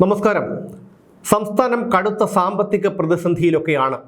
നമസ്കാരം. സംസ്ഥാനം കടുത്ത സാമ്പത്തിക പ്രതിസന്ധിയിലൊക്കെയാണ്.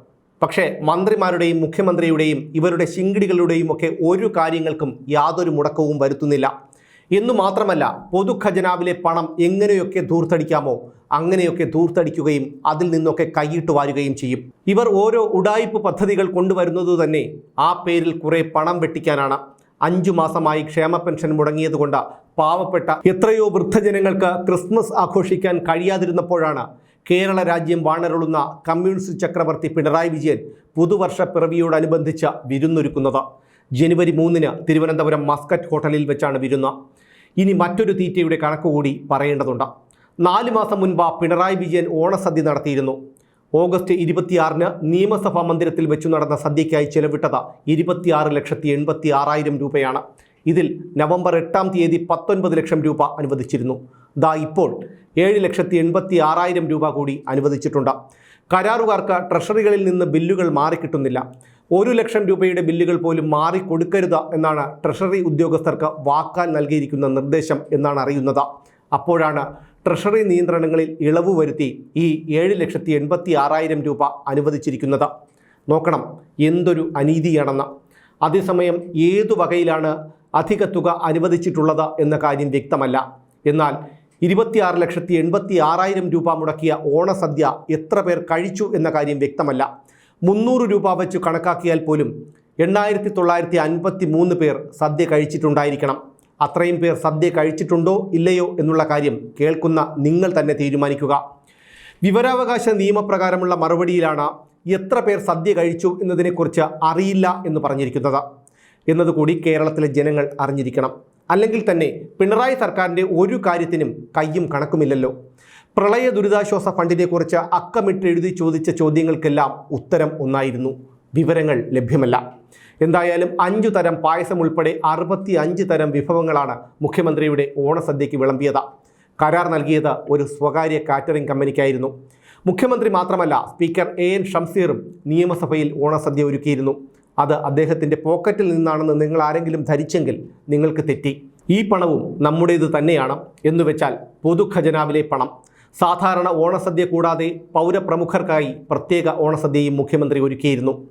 പക്ഷേ മന്ത്രിമാരുടെയും മുഖ്യമന്ത്രിയുടെയും ഇവരുടെ ശിങ്കിടികളുടെയും ഒക്കെ ഒരു കാര്യങ്ങൾക്കും യാതൊരു മുടക്കവും വരുത്തുന്നില്ല. എന്നു മാത്രമല്ല പൊതുഖജനാവിലെ പണം എങ്ങനെയൊക്കെ ധൂർത്തടിക്കാമോ അങ്ങനെയൊക്കെ ധൂർത്തടിക്കുകയും അതിൽ നിന്നൊക്കെ കൈയിട്ട് വാരുകയും ചെയ്യും. ഇവർ ഓരോ ഉടായിപ്പ് പദ്ധതികൾ കൊണ്ടുവരുന്നത് തന്നെ ആ പേരിൽ കുറെ പണം വെട്ടിക്കാനാണ്. അഞ്ചു മാസമായി ക്ഷേമ പെൻഷൻ മുടങ്ങിയതുകൊണ്ട് പാവപ്പെട്ട എത്രയോ വൃദ്ധജനങ്ങൾക്ക് ക്രിസ്മസ് ആഘോഷിക്കാൻ കഴിയാതിരുന്നപ്പോഴാണ് കേരള രാജ്യം വാണരുളുന്ന കമ്മ്യൂണിസ്റ്റ് ചക്രവർത്തി പിണറായി വിജയൻ പുതുവർഷ പിറവിയോടനുബന്ധിച്ച് വിരുന്നൊരുക്കുന്നത്. ജനുവരി മൂന്നിന് തിരുവനന്തപുരം മസ്കറ്റ് ഹോട്ടലിൽ വെച്ചാണ് വിരുന്ന്. ഇനി മറ്റൊരു തീറ്റയുടെ കണക്കുകൂടി പറയേണ്ടതുണ്ട്. നാല് മാസം മുൻപ് പിണറായി വിജയൻ ഓണസദ്യ നടത്തിയിരുന്നു. ഓഗസ്റ്റ് ഇരുപത്തിയാറിന് നിയമസഭാ മന്ദിരത്തിൽ വെച്ചു നടന്ന സദ്യയ്ക്കായി ചെലവിട്ടത് ഇരുപത്തിയാറ് ലക്ഷത്തി എൺപത്തി ആറായിരം രൂപയാണ്. ഇതിൽ നവംബർ എട്ടാം തീയതി പത്തൊൻപത് ലക്ഷം രൂപ അനുവദിച്ചിരുന്നു. ദാ ഇപ്പോൾ ഏഴ് ലക്ഷത്തി എൺപത്തി ആറായിരം രൂപ കൂടി അനുവദിച്ചിട്ടുണ്ട്. കരാറുകാർക്ക് ട്രഷറികളിൽ നിന്ന് ബില്ലുകൾ മാറിക്കിട്ടുന്നില്ല. ഒരു ലക്ഷം രൂപയുടെ ബില്ലുകൾ പോലും മാറിക്കൊടുക്കരുത് എന്നാണ് ട്രഷറി ഉദ്യോഗസ്ഥർക്ക് വാക്കാൽ നൽകിയിരിക്കുന്ന നിർദ്ദേശം എന്നാണ് അറിയുന്നത്. അപ്പോഴാണ് ട്രഷറി നിയന്ത്രണങ്ങളിൽ ഇളവ് വരുത്തി ഈ ഏഴ് ലക്ഷത്തി എൺപത്തി ആറായിരം രൂപ അനുവദിച്ചിരിക്കുന്നത്. നോക്കണം എന്തൊരു അനീതിയാണെന്ന്. അതേസമയം ഏതു വകയിലാണ് അധിക തുക അനുവദിച്ചിട്ടുള്ളത് എന്ന കാര്യം വ്യക്തമല്ല. എന്നാൽ ഇരുപത്തിയാറ് ലക്ഷത്തി എൺപത്തി ആറായിരം രൂപ മുടക്കിയ ഓണസദ്യ എത്ര പേർ കഴിച്ചു എന്ന കാര്യം വ്യക്തമല്ല. മുന്നൂറ് രൂപ വെച്ച് കണക്കാക്കിയാൽ പോലും എണ്ണായിരത്തി തൊള്ളായിരത്തി അൻപത്തി മൂന്ന് പേർ സദ്യ കഴിച്ചിട്ടുണ്ടായിരിക്കണം. അത്രയും പേർ സദ്യ കഴിച്ചിട്ടുണ്ടോ ഇല്ലയോ എന്നുള്ള കാര്യം കേൾക്കുന്ന നിങ്ങൾ തന്നെ തീരുമാനിക്കുക. വിവരാവകാശ നിയമപ്രകാരമുള്ള മറുപടിയിലാണ് എത്ര പേർ സദ്യ കഴിച്ചു എന്നതിനെക്കുറിച്ച് അറിയില്ല എന്ന് പറഞ്ഞിരിക്കുന്നത്. എന്നതുകൂടി കേരളത്തിലെ ജനങ്ങൾ അറിഞ്ഞിരിക്കണം. അല്ലെങ്കിൽ തന്നെ പിണറായി സർക്കാരിന്റെ ഒരു കാര്യത്തിനും കയ്യും കണക്കുമില്ലല്ലോ. പ്രളയ ദുരിതാശ്വാസ ഫണ്ടിനെക്കുറിച്ച് അക്കമിട്ട് എഴുതി ചോദിച്ച ചോദ്യങ്ങൾക്കെല്ലാം ഉത്തരം ഒന്നായിരുന്നു. വിവരങ്ങൾ ലഭ്യമല്ല. എന്തായാലും അഞ്ചു തരം പായസം ഉൾപ്പെടെ അറുപത്തി അഞ്ച് തരം വിഭവങ്ങളാണ് മുഖ്യമന്ത്രിയുടെ ഓണസദ്യയ്ക്ക് വിളമ്പിയത്. കരാർ നൽകിയത് ഒരു സ്വകാര്യ കാറ്ററിംഗ് കമ്പനിക്കായിരുന്നു. മുഖ്യമന്ത്രി മാത്രമല്ല സ്പീക്കർ എ എൻ ഷംസീറും നിയമസഭയിൽ ഓണസദ്യ ഒരുക്കിയിരുന്നു. അത് അദ്ദേഹത്തിന്റെ പോക്കറ്റിൽ നിന്നാണെന്ന് നിങ്ങൾ ആരെങ്കിലും ധരിച്ചെങ്കിൽ നിങ്ങൾക്ക് തെറ്റി. ഈ പണവും നമ്മുടേത് തന്നെയാണ് എന്നു വെച്ചാൽ പൊതുഖജനാവിലെ പണം. സാധാരണ ഓണസദ്യ കൂടാതെ പൗരപ്രമുഖർക്കായി പ്രത്യേക ഓണസദ്യയും മുഖ്യമന്ത്രി ഒരുക്കിയിരുന്നു.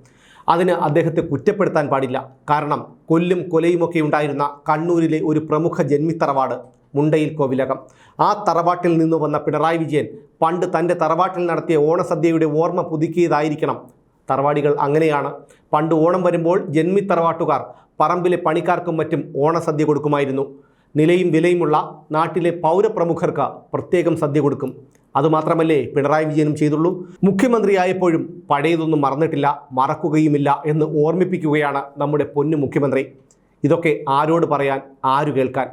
അതിന് അദ്ദേഹത്തെ കുറ്റപ്പെടുത്താൻ പാടില്ല. കാരണം കൊല്ലും കൊലയുമൊക്കെ ഉണ്ടായിരുന്ന കണ്ണൂരിലെ ഒരു പ്രമുഖ ജന്മിത്തറവാട് മുണ്ടയിൽ കോവിലകം. ആ തറവാട്ടിൽ നിന്ന് വന്ന പിണറായി വിജയൻ പണ്ട് തന്റെ തറവാട്ടിൽ നടത്തിയ ഓണസദ്യയുടെ ഓർമ്മ പുതുക്കിയതായിരിക്കണം തറവാടികൾ അങ്ങനെയാണ്. പണ്ട് ഓണം വരുമ്പോൾ ജന്മി തറവാട്ടുകാർ പറമ്പിലെ പണിക്കാർക്കും മറ്റും ഓണസദ്യ കൊടുക്കുമായിരുന്നു. നിലയും വിലയുമുള്ള നാട്ടിലെ പൗരപ്രമുഖർക്ക് പ്രത്യേകം സദ്യ കൊടുക്കും. അതുമാത്രമല്ലേ പിണറായി വിജയനും ചെയ്തുള്ളൂ. മുഖ്യമന്ത്രിയായപ്പോഴും പഴയതൊന്നും മറന്നിട്ടില്ല മറക്കുകയുമില്ല എന്ന് ഓർമ്മിപ്പിക്കുകയാണ് നമ്മുടെ പൊന്നു മുഖ്യമന്ത്രി. ഇതൊക്കെ ആരോട് പറയാൻ ആരു കേൾക്കാൻ?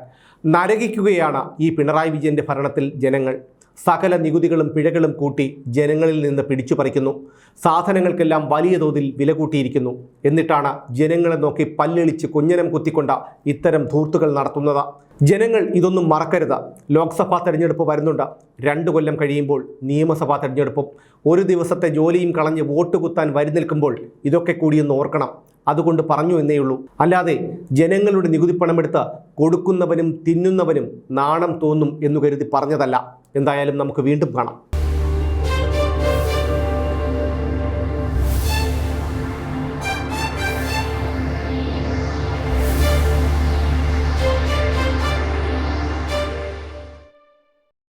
നരകിക്കുകയാണ് ഈ പിണറായി വിജയന്റെ ഭരണത്തിൽ ജനങ്ങൾ. സകല നികുതികളും പിഴകളും കൂട്ടി ജനങ്ങളിൽ നിന്ന് പിടിച്ചു പറിക്കുന്നു. സാധനങ്ങൾക്കെല്ലാം വലിയ തോതിൽ വില കൂട്ടിയിരിക്കുന്നു. എന്നിട്ടാണ് ജനങ്ങളെ നോക്കി പല്ലെളിച്ച് കുഞ്ഞനം കുത്തിക്കൊണ്ട ഇത്തരം ധൂർത്തുകൾ നടത്തുന്നത്. ജനങ്ങൾ ഇതൊന്നും മറക്കരുത്. ലോക്സഭാ തെരഞ്ഞെടുപ്പ് വരുന്നുണ്ട്. രണ്ടു കൊല്ലം കഴിയുമ്പോൾ നിയമസഭാ തെരഞ്ഞെടുപ്പും. ഒരു ദിവസത്തെ ജോലിയും കളഞ്ഞ് വോട്ട് കുത്താൻ വരി നിൽക്കുമ്പോൾ ഇതൊക്കെ കൂടിയൊന്ന് ഓർക്കണം. അതുകൊണ്ട് പറഞ്ഞു എന്നേ ഉള്ളൂ. അല്ലാതെ ജനങ്ങളുടെ നികുതി പണമെടുത്ത് കൊടുക്കുന്നവനും തിന്നുന്നവനും നാണം തോന്നും എന്നു കരുതി പറഞ്ഞതല്ല. എന്തായാലും നമുക്ക് വീണ്ടും കാണാം.